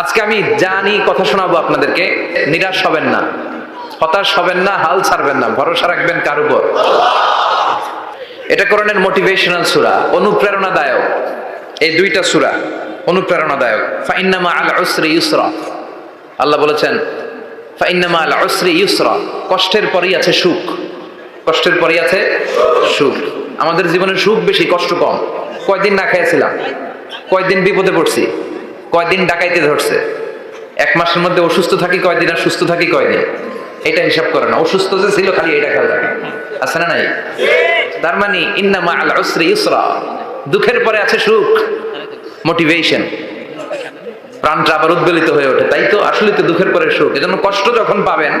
আজকে আমি জানি কথা শোনাবো আপনাদেরকে, নিরাশ হবেন না। হতাশ হবেন না, হাল ছাড়বেন না, ভরসা রাখবেন কার উপর? এটা কোরআনের মোটিভেশনাল সুরা, অনুপ্রেরণাদায়ক। এই দুইটা সুরা, অনুপ্রেরণাদায়ক। ফাইন্নামা আল উসরি ইউসরা। আল্লাহ বলেছেন, ফাইন্নামা আল উসরি ইউসরা, কষ্টের পরেই আছে সুখ। কষ্টের পরেই আছে সুখ। আমাদের জীবনে সুখ বেশি, কষ্ট কম। কয়দিন না খেয়েছিলাম, কয়দিন বিপদে পড়ছি। কয়দিন ডাকাইতে ধরছে? এক মাসের মধ্যে অসুস্থ থাকি কয়দিন আর সুস্থ থাকি কয়দিন? এটা হিসাব করে না। অসুস্থ যে ছিল খালি এটা রাখে আছে না নাই? তার মানে ইন্নামা আল ইউসরা দুঃখের পরে আছে সুখ মোটিভেশন প্রাণটা আবার উদ্বেলিত হয়ে ওঠে। তাই তো আসলে তো দুঃখের পরে সুখ। এজন্য কষ্ট যখন পাবেন,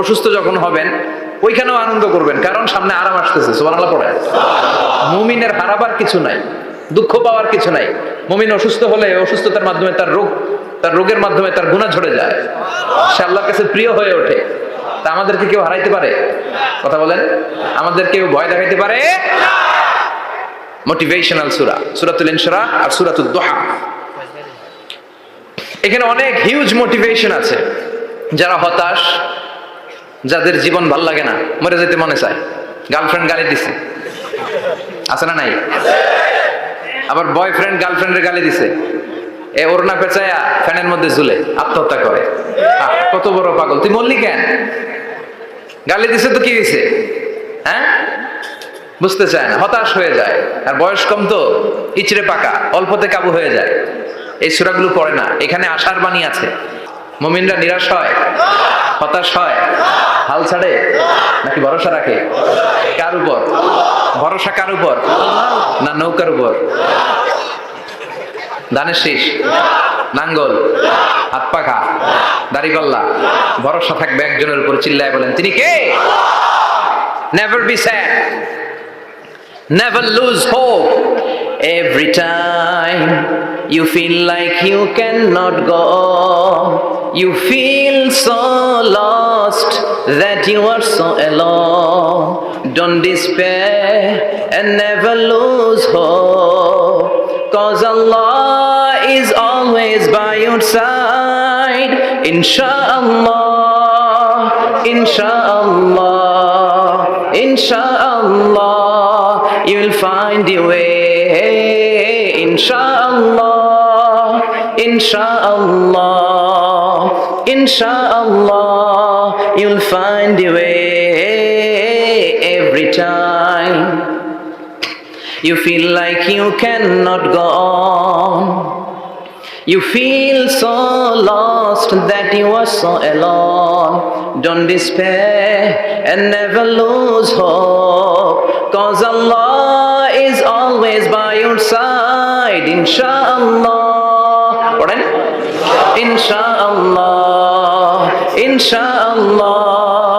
অসুস্থ যখন হবেন, ওইখানেও আনন্দ করবেন। কারণ সামনে আরাম আসতেছে। সুবহানাল্লাহ পড়ে মুমিনের হারাবার কিছু নাই। দুঃখ পাওয়ার কিছু নাই। মমিন অসুস্থ হলে অসুস্থতার মাধ্যমে তার রোগ, তার রোগের মাধ্যমে তার গুণা ঝরে যায়। সে আল্লাহর কাছে প্রিয় হয়ে ওঠে। তা আমাদেরকে কেউ হারাইতে পারে? কথা বলেন। আমাদের কেউ ভয় দেখাইতে পারে? মোটিভেশনাল সুরা সুরাতুল ইনসরা আর সুরাতুল দোহা এখানে অনেক হিউজ মোটিভেশন আছে। যারা হতাশ, যাদের জীবন ভালো লাগে না, মরে যেতে মনে চায়। গার্লফ্রেন্ড গালি দিছে। আছে না নাই? আবার বয়ফ্রেন্ড গার্লফ্রেন্ডের গালি দিছে। এ ওড়না পেঁচায়া ফ্যানের মধ্যে ঝুলে আত্মহত্যা করে। কত বড় পাগল। তুই মরলি কেন? গালি দিছে তো কি হয়েছে হ্যাঁ? বুঝতে চায় না, হতাশ হয়ে যায়। আর বয়স কম তো, ইচড়ে পাকা, অল্পতে কাবু হয়ে যায়। এই সুরাগুলো পড়ে না, এখানে আশার বাণী আছে। মমিনরা নিরাশ হয়, হতাশ হয়। হাল ছাড়ে, নাকি ভরসা রাখে? কার উপর? ভরসা কার উপর? না নৌকার উপর ধানের শীষ নাঙ্গল হাত পাখা দাড়িপাল্লা ভরসা থাকবে একজনের উপর চিল্লায় বলেন তিনি কে never be sad Never lose hope. Every time you feel like you cannot go, you feel so lost that you are so alone. Don't despair and never lose hope. Cause Allah is always by your side. Insha'Allah, Insha'Allah, Insha'Allah, you will find your way. Insha'Allah, Insha'Allah, Insha'Allah, you'll find your way time. You feel like you cannot go on. You feel so lost that you are so alone. Don't despair and never lose hope. Cause Allah is always by your side. Insha'Allah. Insha'Allah. Insha'Allah.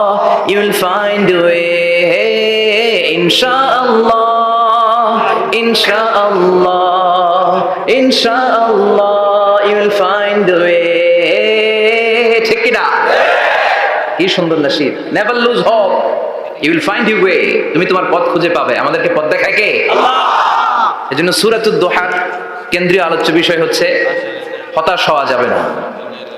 You will find a way. Insha'Allah. Insha'Allah. Insha'Allah. You will find the way. ঠিক কিনা কি সুন্দর Nasir never lose hope you will find you way তুমি তোমার পথ খুঁজে পাবে আমাদেরকে পথ দেখায় কে এই জন্য সুরাতুদ দোহার কেন্দ্রীয় আলোচ্য বিষয় হচ্ছে হতাশ হওয়া যাবে না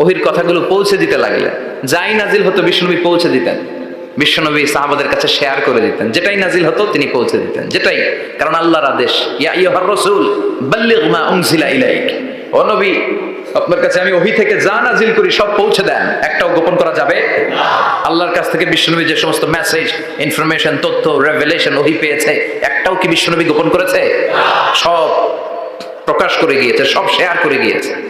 ওহির কথাগুলো পৌঁছে দিতে লাগলেন। যাই নাজিল হতো বিষ্ণুনবী পৌঁছে দিতেন। বিশ্বনবী সাহাবাদের কাছে শেয়ার করে দিতেন। যেটাই নাজিল হতো, তিনি পৌঁছে দিতেন। যেটাই, কারণ আল্লাহর আদেশ আপনার কাছে আমি ওহি থেকে যা নাজিল করি, সব পৌঁছে দেন। একটাও গোপন করা যাবে? আল্লাহর কাছ থেকে বিশ্বনবী যে সমস্ত মেসেজ ইনফরমেশন তথ্য রেভেলেশন ওহি পেয়েছে, একটাও কি বিশ্বনবী গোপন করেছে? সব প্রকাশ করে গিয়েছে, সব শেয়ার করে গিয়েছে।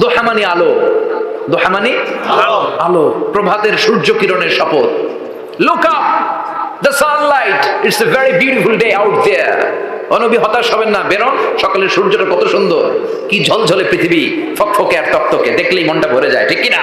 দোহা মানে আলো। দোহা মানে আলো। প্রভাতের সূর্য কিরণের শপথ। Look up the sunlight it's a very beautiful day out there অনবী হতাশ হবেন না। বেরোন। সকালের সূর্যটা কত সুন্দর। কি ঝলঝলে পৃথিবী। ফকফকে আর তক্তকে। দেখলেই মনটা ভরে যায়। ঠিক কি না